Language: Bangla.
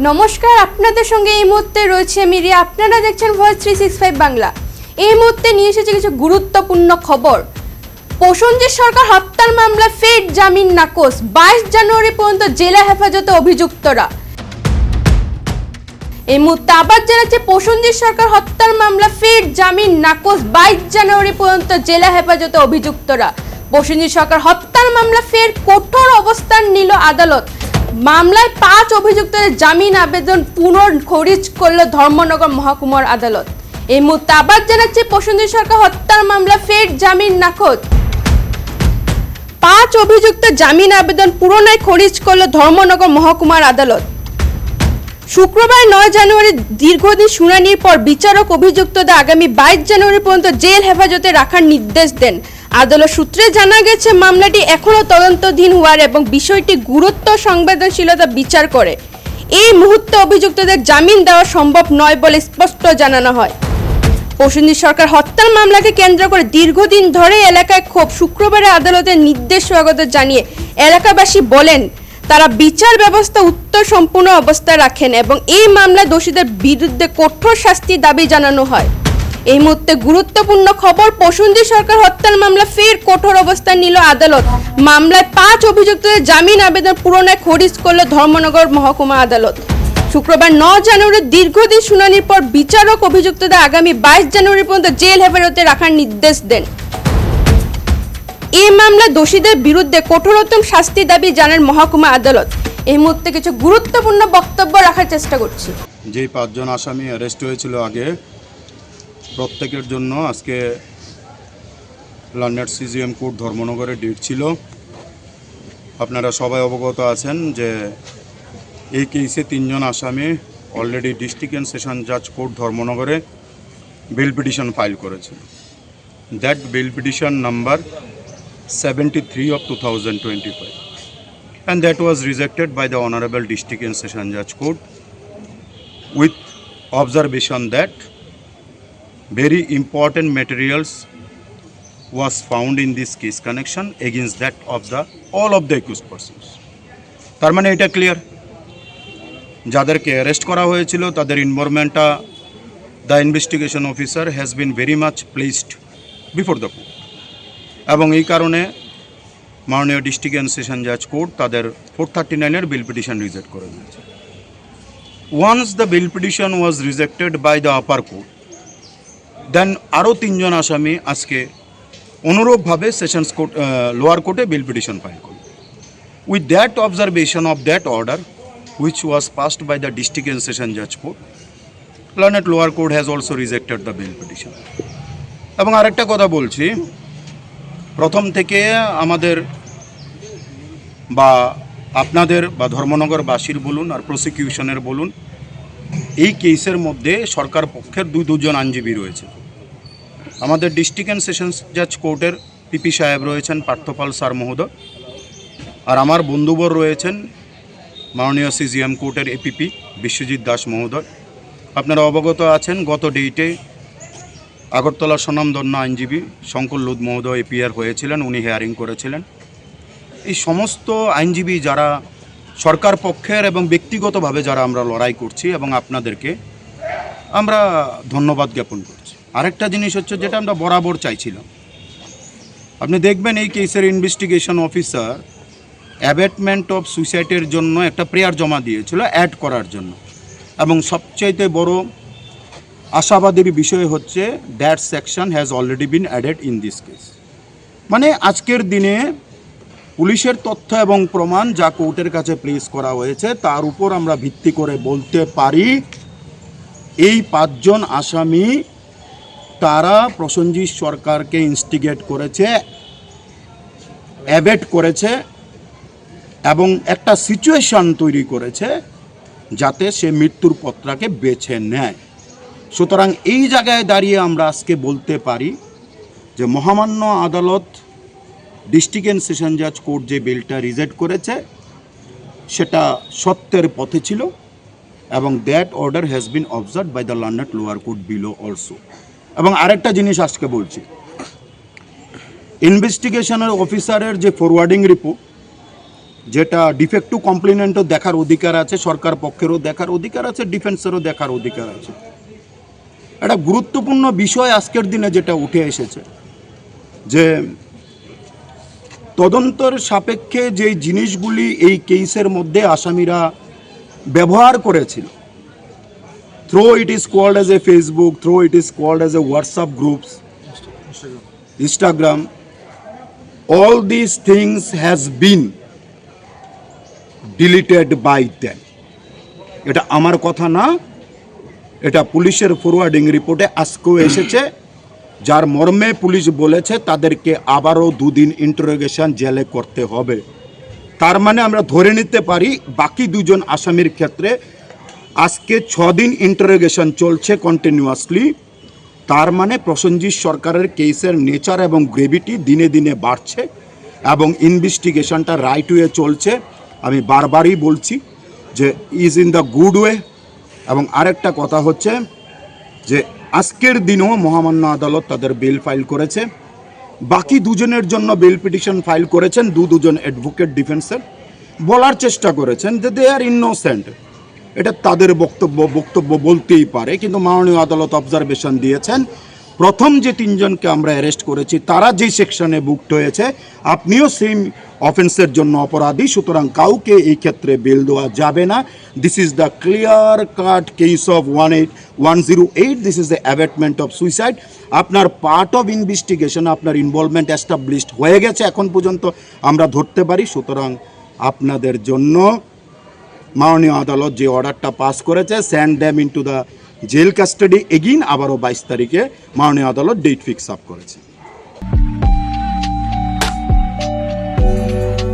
নমস্কার, আপনাদের সঙ্গে এই মুহূর্তে রয়েছে আমি রিয়া। আপনারা দেখছেন voice three six five Bangla. এই মুহূর্তে নিয়ে এসেছে কিছু গুরুত্বপূর্ণ খবর। প্রসঞ্জিৎ সরকার হত্যার মামলা ফের জামিন নাকচ। বাইশ জানুয়ারি পর্যন্ত জেলা হেফাজতে অভিযুক্তরা। এই মুহূর্তে আবার জানাচ্ছে, প্রসঞ্জিৎ সরকার হত্যার মামলা ফের জামিন নাকচ। বাইশ জানুয়ারি পর্যন্ত জেলা হেফাজতে অভিযুক্তরা। প্রসেনজিৎ সরকার হত্যার মামলা ফের কঠোর অবস্থান নিল আদালত। মামলায় পাঁচ অভিযুক্তের জামিন আবেদন পুনর খরিজ করল ধর্মনগর মহকুমার আদালত। এই মুহূর্তে আবার জানাচ্ছে প্রসন্দী সরকার হত্যার মামলা, ফের জামিন নাকচ। পাঁচ অভিযুক্ত জামিন আবেদন পুনরায় খরিজ করল ধর্মনগর মহকুমার আদালত। শুক্রবার নয় জানুয়ারি দীর্ঘদিন শুনানির পর বিচারক অভিযুক্তদের আগামী বাইশ জানুয়ারি পর্যন্ত জেল হেফাজতে রাখার নির্দেশ দেন। আদালত সূত্রে জানা গেছে, মামলাটি এখনও তদন্তধীন হওয়ার এবং বিষয়টি গুরুত্ব সংবেদনশীলতা বিচার করে। এই মুহূর্তে অভিযুক্তদের জামিন দেওয়া সম্ভব নয় বলে স্পষ্ট জানানো হয়। প্রসেনজিৎ সরকার হত্যার মামলাকে কেন্দ্র করে দীর্ঘদিন ধরে এলাকায় ক্ষোভ। শুক্রবারে আদালতের নির্দেশ স্বাগত জানিয়ে এলাকাবাসী বলেন তারা বিচার ব্যবস্থা উত্তর সম্পূর্ণ অবস্থায় রাখেন এবং এই মামলায় দোষীদের বিরুদ্ধে কঠোর শাস্তি দাবি জানানো হয়। এই মুহূর্তে গুরুত্বপূর্ণ খবর, প্রসেনজিৎ সরকার হত্যার মামলা ফের কঠোর অবস্থান নিল আদালত। মামলায় পাঁচ অভিযুক্তদের জামিন আবেদন পুরনায় খরিজ করল ধর্মনগর মহকুমা আদালত। শুক্রবার ন জানুয়ারি দীর্ঘদিন শুনানির পর বিচারক অভিযুক্তদের আগামী বাইশ জানুয়ারি পর্যন্ত জেল হেফাজতে রাখার নির্দেশ দেন। এই মামলা দোষীদের বিরুদ্ধে কঠোরতম শাস্তি দাবি জানান মহকুমা আদালত। এই মুহূর্তে কিছু গুরুত্বপূর্ণ বক্তব্য রাখার চেষ্টা করছি। যেই পাঁচজন আসামি অ্যারেস্ট হয়েছিল আগে, প্রত্যেকের জন্য আজকে লন্ডন সিজিএম কোর্ট ধর্মনগরে ডেট ছিল। আপনারা সবাই অবগত আছেন যে এই কেসে তিনজন আসামি অলরেডি ডিস্ট্রিক্ট অ্যান্ড সেশন জাজ কোর্ট ধর্মনগরে বিল পিটিশন ফাইল করেছে that bail petition number seventy three of two thousand twenty five and that was rejected by the Honorable District and Session Judge Court with observation that very important materials was found in this case connection against that of the all of the accused persons তার মানে এটা ক্লিয়ার যাদেরকে অ্যারেস্ট করা হয়েছিল তাদের ইনভলভমেন্টটা the investigation officer has been very much placed before the court এবং এই কারণে মাননীয় ডিস্ট্রিক্ট অ্যান্ড সেশন জাজ কোর্ট তাদের ফোর থার্টি নাইনের বিল পিটিশন রিজেক্ট করে দিয়েছে। Once the bail petition was rejected by the upper court then আরও তিনজন আসামি আজকে অনুরূপভাবে সেশনস কোর্ট লোয়ার কোর্টে বিল পিটিশন ফাইল করল with that observation of that order which was passed by the district and session judge court lower court has also rejected the bail petition এবং আরেকটা কথা বলছি প্রথম থেকে আমাদের বা আপনাদের বা ধর্মনগরবাসীর বলুন আর প্রসিকিউশনের বলুন, এই কেসের মধ্যে সরকার পক্ষের দুই দুজন আইনজীবী রয়েছে। আমাদের ডিস্ট্রিক্ট অ্যান্ড সেশনস জাজ কোর্টের পিপি সাহেব রয়েছেন পার্থপাল স্যার মহোদয়, আর আমার বন্ধুবর রয়েছেন মাননীয় সিজিএম কোর্টের এপিপি বিশ্বজিৎ দাস মহোদয়। আপনারা অবগত আছেন, গত ডেটে আগরতলা স্বনামধন্য আইনজীবী শঙ্কর লুদ মহোদয় এপিআর হয়েছিলেন, উনি হেয়ারিং করেছিলেন। এই সমস্ত আইনজীবী যারা সরকার পক্ষের এবং ব্যক্তিগতভাবে যারা আমরা লড়াই করছি এবং আপনাদেরকে আমরা ধন্যবাদ জ্ঞাপন করছি। আরেকটা জিনিস হচ্ছে যেটা আমরা বরাবর চাইছিলাম। আপনি দেখবেন এই কেসের ইনভেস্টিগেশন অফিসার অ্যাবেটমেন্ট অফ সুইসাইডের জন্য একটা প্রেয়ার জমা দিয়েছিল অ্যাড করার জন্য। এবং সবচাইতে বড় আশাবাদের বিষয় হচ্ছে that section has already been added in this case মানে আজকের দিনে পুলিশের তথ্য এবং প্রমাণ যা কোর্টের কাছে প্লেস করা হয়েছে, তার উপর আমরা ভিত্তি করে বলতে পারি, এই পাঁচজন আসামি, তারা প্রসঞ্জিৎ সরকারকে ইনস্টিগেট করেছে অ্যাবেট করেছে, এবং একটা সিচুয়েশন তৈরি করেছে যাতে সে মৃত্যুর পত্রাকে বেছে নেয়। সুতরাং এই জায়গায় দাঁড়িয়ে আমরা আজকে বলতে পারি যে মহামান্য আদালত ডিস্ট্রিক্ট অ্যান্ড সেশন জাজ কোর্ট যে বিলটা রিজেক্ট করেছে, সেটা সত্যের পথে ছিল এবং that order has been observe by the London lower court below also এবং আরেকটা জিনিস আজকে বলছি। ইনভেস্টিগেশনের অফিসারের যে ফরওয়ার্ডিং রিপোর্ট যেটা ডিফেক্টিভ কমপ্লেনেন্টও দেখার অধিকার আছে, সরকার পক্ষেরও দেখার অধিকার আছে ডিফেন্সেরও দেখার অধিকার আছে। একটা গুরুত্বপূর্ণ বিষয় আজকের দিনে যেটা উঠে এসেছে, যে তদন্তর সাপেক্ষে যে জিনিসগুলি এই কেসের মধ্যে আসামিরা ব্যবহার করেছিল through it is called as a Facebook through it is called as a WhatsApp groups Instagram all these things has been deleted by them. এটা আমার কথা না এটা পুলিশের ফরওয়ার্ডিং রিপোর্টে আজকেও এসেছে। যার মর্মে পুলিশ বলেছে তাদেরকে আবারও দুদিন ইন্টারোগেশন জেলে করতে হবে। তার মানে আমরা ধরে নিতে পারি বাকি দুজন আসামির ক্ষেত্রে আজকে ছদিন ইন্টারোগেশন চলছে কন্টিনিউয়াসলি তার মানে প্রসেনজিৎ সরকারের কেসের নেচার এবং গ্রেভিটি দিনে দিনে বাড়ছে এবং ইনভেস্টিগেশনটা রাইট ওয়ে চলছে। আমি বারবারই বলছি যে is in the good way এবং আরেকটা কথা হচ্ছে যে আজকের দিনও মহামান্য আদালত তাদের বিল ফাইল করেছে। বাকি দুজনের জন্য বিল পিটিশন ফাইল করেছেন, দু দুজন অ্যাডভোকেট ডিফেন্সের। বলার চেষ্টা করেছেন যে দে আর ইনোসেন্ট এটা তাদের বক্তব্য বক্তব্য বলতেই পারে, কিন্তু মাননীয় আদালত অবজারভেশন দিয়েছেন প্রথম যে তিনজনকে আমরা অ্যারেস্ট করেছি, তারা যেই সেকশনে বুকড হয়েছে, আপনিও সেম অফেন্সের জন্য অপরাধী, সুতরাং কাউকে এই ক্ষেত্রে বেল দেওয়া যাবে না। This is the clear cut case of one eight one zero eight this is the abetment of suicide আপনার পার্ট অফ ইনভেস্টিগেশন আপনার ইনভলভমেন্ট এস্টাবলিশড হয়ে গেছে এখন পর্যন্ত, আমরা ধরতে পারি। সুতরাং আপনাদের জন্য মাননীয় আদালত যে অর্ডারটা পাস করেছে send them into the jail custody again আবারও বাইশ তারিখে মাননীয় আদালত ডেট ফিক্স আপ করেছে।